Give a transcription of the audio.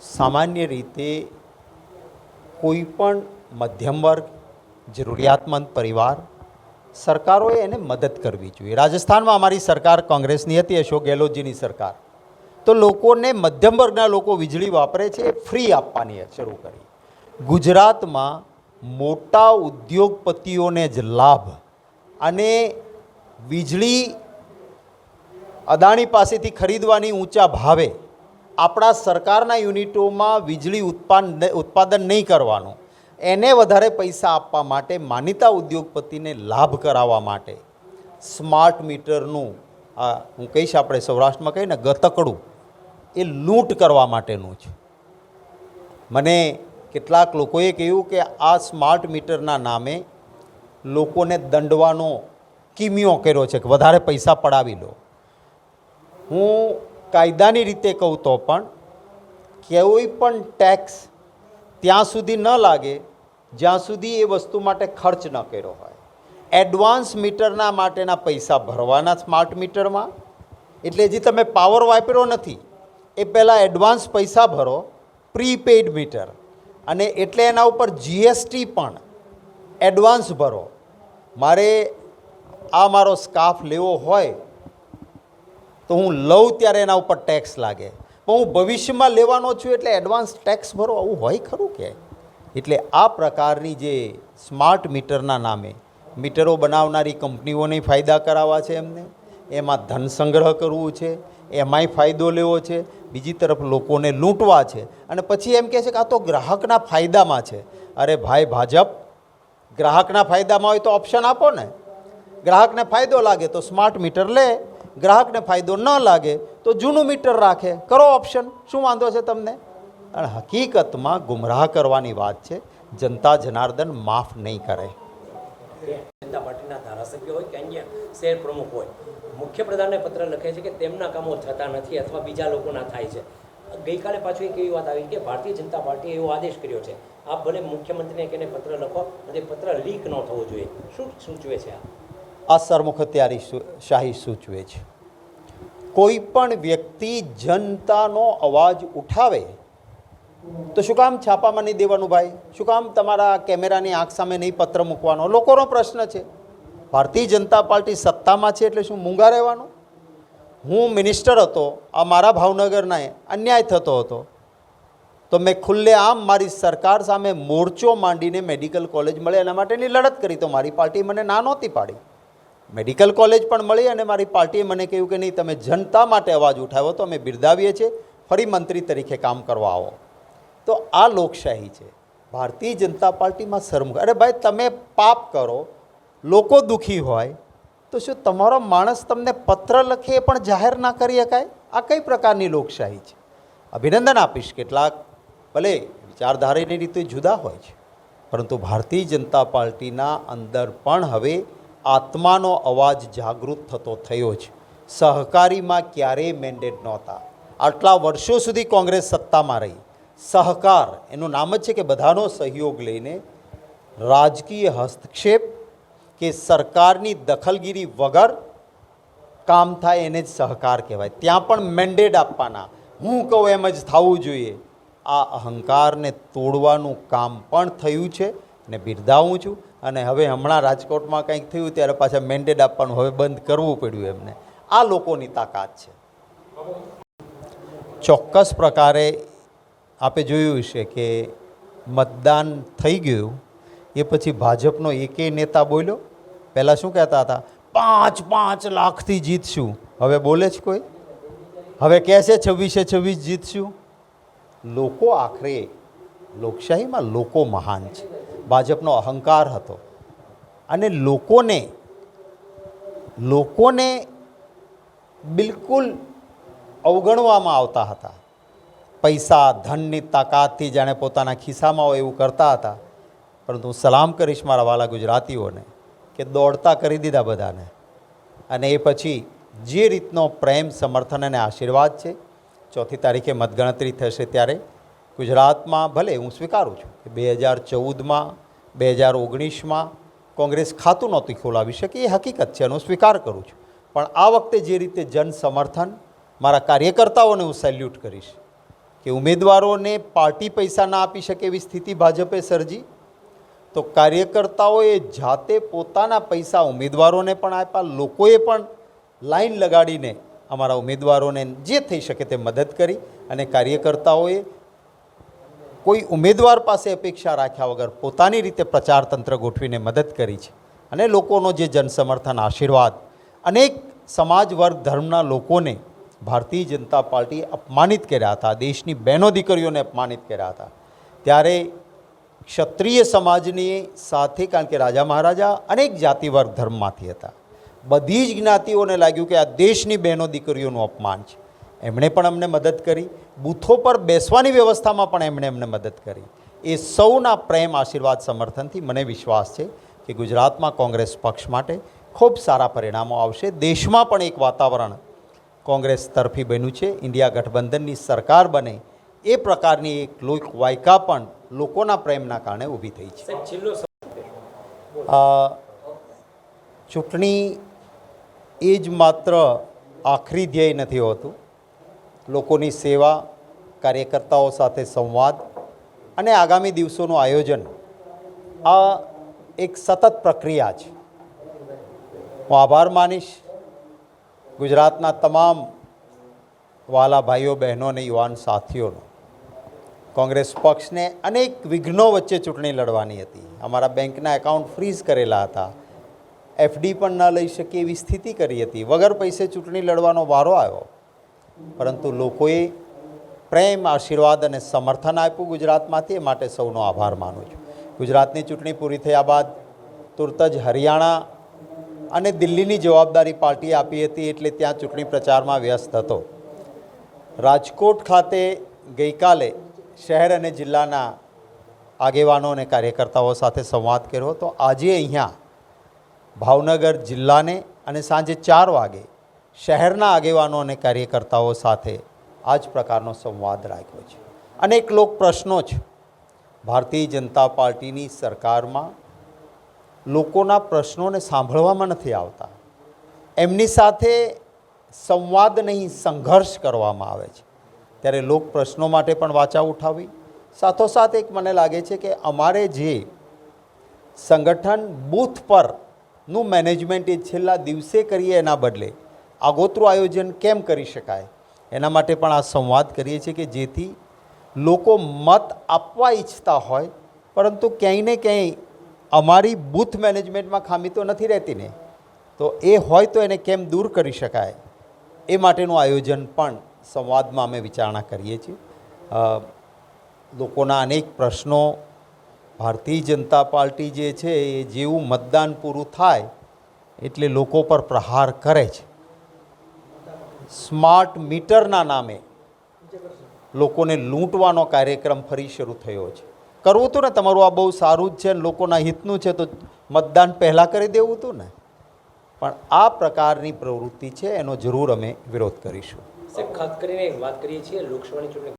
સામાન્ય રીતે કોઈ પણ મધ્યમ વર્ગ, જરૂરિયાતમંદ પરિવાર, સરકારોએ એને મદદ કરવી જોઈએ. રાજસ્થાનમાં અમારી સરકાર કોંગ્રેસની હતી, અશોક ગેહલોતજીની સરકાર. તો લોકોને મધ્યમ વર્ગના લોકો વીજળી વાપરે છે ફ્રી આપવાની શરૂ કરી. ગુજરાતમાં મોટા ઉદ્યોગપતિઓને જ લાભ અને વીજળી અદાણી પાસેથી ખરીદવાની ઊંચા ભાવે આપણા સરકારના યુનિટોમાં વીજળી ઉત્પાદન ઉત્પાદન નહીં કરવાનું, એને વધારે પૈસા આપવા માટે માનીતા ઉદ્યોગપતિને લાભ કરાવવા માટે સ્માર્ટ મીટરનું, આ હું કહીશ આપણે સૌરાષ્ટ્રમાં કહીએ ને ગતકડું, એ લૂંટ કરવા માટેનું છે. મને કેટલાક લોકોએ કહ્યું કે આ સ્માર્ટ મીટરના નામે લોકોને દંડવાનો કિમિયો કર્યો છે કે વધારે પૈસા પડાવી લો. હું કાયદાની રીતે કહું તો પણ કોઈ પણ ટેક્સ ત્યાં સુધી ન લાગે, જ્યાં સુધી એ વસ્તુ માટે ખર્ચ ન કર્યો હોય. એડવાન્સ મીટરના માટેના પૈસા ભરવાના સ્માર્ટ મીટરમાં એટલે હજી તમે પાવર વાપર્યો નથી, એ પહેલાં એડવાન્સ પૈસા ભરો પ્રીપેડ મીટર અને એટલે એના ઉપર જીએસટી પણ એડવાન્સ ભરો. મારે આ મારો સ્કાફ લેવો હોય તો હું લઉં ત્યારે એના ઉપર ટેક્સ લાગે. પણ હું ભવિષ્યમાં લેવાનો છું એટલે એડવાન્સ ટેક્સ ભરો, આવું હોય ખરું કે? એટલે આ પ્રકારની જે સ્માર્ટ મીટરના નામે મીટરો બનાવનારી કંપનીઓને ફાયદા કરાવવા છે એમને. એમાં ધન સંગ્રહ કરવું છે, એમાંય ફાયદો લેવો છે, બીજી તરફ લોકોને લૂંટવા છે. અને પછી એમ કહે છે કે આ તો ગ્રાહકના ફાયદામાં છે. અરે ભાઈ ભાજપ, ગ્રાહકના ફાયદામાં હોય તો ઓપ્શન આપો ને. ગ્રાહકને ફાયદો લાગે તો સ્માર્ટ મીટર લે. ગ્રાહકને ફાયદો ન લાગે તો જૂનું મીટર રાખે. કરો ઓપ્શન શું વાંધો છે તમને? અને હકીકતમાં ગુમરાહ કરવાની વાત છે. જનતા જનાર્દન માફ નહીં કરે. જનતા પાર્ટીના ધારાસભ્ય હોય કે અન્ય શહેર પ્રમુખ હોય મુખ્યપ્રધાનને પત્ર લખે છે કે તેમના કામો થતા નથી અથવા બીજા લોકોના થાય છે. ગઈકાલે પાછું એક એવી વાત આવી કે ભારતીય જનતા પાર્ટીએ એવો આદેશ કર્યો છે. આપ ભલે મુખ્યમંત્રીને કેને પત્ર લખો અને પત્ર લીક ન થવો જોઈએ. શું સૂચવે છે આ? આ સરમુખત્યારી શાહી સૂચવે છે. કોઈ પણ વ્યક્તિ જનતાનો અવાજ ઉઠાવે, તો શું કામ છાપામાં નહીં દેવાનું ભાઈ? શું કામ તમારા કેમેરાની આંખ સામે નહીં પત્ર મૂકવાનો? લોકોનો પ્રશ્ન છે. ભારતીય જનતા પાર્ટી સત્તામાં છે એટલે શું મૂંગા રહેવાનું? હું મિનિસ્ટર હતો, આ મારા ભાવનગરના અન્યાય થતો હતો. તો મેં ખુલ્લે આમ મારી સરકાર સામે મોરચો માંડીને મેડિકલ કોલેજ મળે, એના માટેની લડત કરી. તો મારી પાર્ટી મને ના નહોતી પાડી. મેડિકલ કોલેજ પણ મળી અને મારી પાર્ટીએ મને કહ્યું કે નહીં, તમે જનતા માટે અવાજ ઉઠાવ્યો તો અમે બિરદાવીએ છીએ. ફરી મંત્રી તરીકે કામ કરવા આવો. તો આ લોકશાહી છે. ભારતીય જનતા પાર્ટીમાં શરમ અરે ભાઈ, તમે પાપ કરો. લોકો દુઃખી હોય. તો શું તમારો માણસ તમને પત્ર લખે એ પણ જાહેર ના કરી શકાય? આ કઈ પ્રકારની લોકશાહી છે? અભિનંદન આપીશ. કેટલાક ભલે વિચારધારાની રીતે જુદા હોય છે. પરંતુ ભારતીય જનતા પાર્ટીના અંદર પણ હવે આત્માનો અવાજ જાગૃત થતો થયો છે સહકારીમાં ક્યારેય મેન્ડેટ નહોતા. આટલા વર્ષો સુધી કોંગ્રેસ સત્તામાં રહી. સહકાર, એનું નામ જ છે કે બધાનો સહયોગ લઈને રાજકીય હસ્તક્ષેપ કે સરકારની દખલગીરી વગર કામ થાય એને જ સહકાર કહેવાય. ત્યાં પણ મેન્ડેટ આપવાના. હું કહું એમ જ થવું જોઈએ. આ અહંકારને તોડવાનું કામ પણ થયું છે અને બિરદાવું છું. અને હવે હમણાં રાજકોટમાં કંઈક થયું ત્યારે પાછા મેન્ડેટ આપવાનું હવે બંધ કરવું પડ્યું એમને. આ લોકોની તાકાત છે. ચોક્કસ પ્રકારે આપે જોયું છે કે મતદાન થઈ ગયું, એ પછી ભાજપનો એકેય નેતા બોલ્યો. પહેલાં શું કહેતા હતા? પાંચ પાંચ લાખથી જીતશું. હવે બોલે છે કોઈ? હવે કહે છે છવ્વીસે છવ્વીસ જીતશું? લોકો આખરે લોકશાહીમાં લોકો મહાન છે. ભાજપનો અહંકાર હતો. અને લોકોને લોકોને બિલકુલ અવગણવામાં આવતા હતા. પૈસા, ધનની તાકાતથી જાણે પોતાના ખિસ્સામાં હોય એવું કરતા હતા. પરંતુ હું સલામ કરીશ મારા વાલા ગુજરાતીઓને કે દોડતા કરી દીધા બધાને. અને એ પછી જે રીતનો પ્રેમ, સમર્થન અને આશીર્વાદ છે, ચોથી તારીખે મતગણતરી થશે ત્યારે ગુજરાતમાં ભલે હું સ્વીકારું છું કે બે હજાર ચૌદમાં, બે હજાર ઓગણીસમાં કોંગ્રેસ ખાતું નહોતી ખોલાવી શકે એ હકીકત છે, એનો સ્વીકાર કરું છું. પણ આ વખતે જે રીતે જન સમર્થન મારા કાર્યકર્તાઓને હું સેલ્યુટ કરીશ કે ઉમેદવારોને પાર્ટી પૈસા ના આપી શકે એવી સ્થિતિ ભાજપે સર્જી, તો કાર્યકર્તાઓએ જાતે પોતાના પૈસા ઉમેદવારોને પણ આપ્યા, લોકોએ પણ લાઈન લગાડીને અમારા ઉમેદવારોને જે થઈ શકે તે મદદ કરી અને કાર્યકર્તાઓએ કોઈ ઉમેદવાર પાસે અપેક્ષા રાખ્યા વગર પોતાની રીતે પ્રચાર તંત્ર ગોઠવીને મદદ કરી છે. અને લોકોનો જે જનસમર્થન, આશીર્વાદ, અનેક સમાજ વર્ગ ધર્મના લોકોને ભારતીય જનતા પાર્ટીએ અપમાનિત કર્યા હતા, દેશની બહેનો દીકરીઓને અપમાનિત કર્યા હતા. ત્યારે ક્ષત્રિય સમાજની સાથે, કારણ કે રાજા મહારાજા અનેક જાતિ વર્ગ ધર્મમાંથી હતા. બધી જ જ્ઞાતિઓને લાગ્યું કે આ દેશની બહેનો દીકરીઓનું અપમાન છે. એમણે પણ અમને મદદ કરી. બૂથો પર બેસવાની વ્યવસ્થામાં પણ એમણે અમને મદદ કરી. એ સૌના પ્રેમ આશીર્વાદ સમર્થનથી મને વિશ્વાસ છે કે ગુજરાતમાં કોંગ્રેસ પક્ષ માટે ખૂબ સારા પરિણામો આવશે. દેશમાં પણ એક વાતાવરણ કોંગ્રેસ તરફી બન્યું છે. ઇન્ડિયા ગઠબંધનની સરકાર બને એ પ્રકારની એક લોક વાયકા પણ લોકોના પ્રેમના કારણે ઊભી થઈ છે. ચૂંટણી એ જ માત્ર આખરી ધ્યેય નથી હોતું. લોકોની સેવા, કાર્યકર્તાઓ સાથે સંવાદ અને આગામી દિવસોનું આયોજન. આ એક સતત પ્રક્રિયા છે. હું આભાર માનીશ. ગુજરાતના તમામ વાલા ભાઈઓ, બહેનો અને યુવાન સાથીઓનો. કોંગ્રેસ પક્ષને અનેક વિઘ્નો વચ્ચે ચૂંટણી લડવાની હતી. અમારા બેંકના એકાઉન્ટ ફ્રીઝ કરેલા હતા. એફડી પણ ન લઈ શકીએ એવી સ્થિતિ કરી હતી. વગર પૈસે ચૂંટણી લડવાનો વારો આવ્યો. પરંતુ લોકોએ પ્રેમ, આશીર્વાદ અને સમર્થન આપ્યું ગુજરાતમાંથી, એ માટે સૌનો આભાર માનું છું. ગુજરાતની ચૂંટણી પૂરી થયા બાદ તુરત જ હરિયાણા અને દિલ્હીની જવાબદારી પાર્ટીએ આપી હતી, એટલે ત્યાં ચૂંટણી પ્રચારમાં વ્યસ્ત હતો. રાજકોટ ખાતે ગઈકાલે શહેર અને જિલ્લાના આગેવાનો અને કાર્યકર્તાઓ સાથે સંવાદ કર્યો તો આજે અહીંયા ભાવનગર જિલ્લાને અને સાંજે ચાર વાગે શહેરના આગેવાનો અને કાર્યકર્તાઓ સાથે આ જ પ્રકારનો સંવાદ રાખ્યો છે. અનેક લોક પ્રશ્નો છે. ભારતીય જનતા પાર્ટીની સરકારમાં લોકોના પ્રશ્નોને સાંભળવામાં નથી આવતા. એમની સાથે સંવાદ નહીં, સંઘર્ષ કરવામાં આવે છે. ત્યારે લોક પ્રશ્નો માટે પણ વાચા ઉઠાવી. સાથોસાથ એક મને લાગે છે કે અમારે જે સંગઠન બૂથ પરનું મેનેજમેન્ટ એ છેલ્લા દિવસે કરીએ એના બદલે આગોતરું આયોજન કેમ કરી શકાય? એના માટે પણ આ સંવાદ કરીએ છીએ કે જેથી લોકો મત આપવા ઈચ્છતા હોય, પરંતુ ક્યાંય ને ક્યાંય અમારી બૂથ મેનેજમેન્ટમાં ખામી તો નથી રહેતી ને. તો એ હોય તો એને કેમ દૂર કરી શકાય? એ માટેનું આયોજન પણ સંવાદમાં અમે વિચારણા કરીએ છીએ. લોકોના અનેક પ્રશ્નો, ભારતીય જનતા પાર્ટી જે છે એ જેવું મતદાન પૂરું થાય, એટલે લોકો પર પ્રહાર કરે છે. સ્માર્ટ મીટરના નામે લોકોને લૂંટવાનો કાર્યક્રમ ફરી શરૂ થયો છે. કરવું હતું ને, તમારું આ બહુ સારું જ છે ને, લોકોના હિતનું છે, તો મતદાન પહેલાં કરી દેવું હતું ને? પણ આ પ્રકારની પ્રવૃત્તિ છે, એનો જરૂર અમે વિરોધ કરીશું. ખાસ કરીને વાત કરીએ છીએ, લોકસભાની ચૂંટણી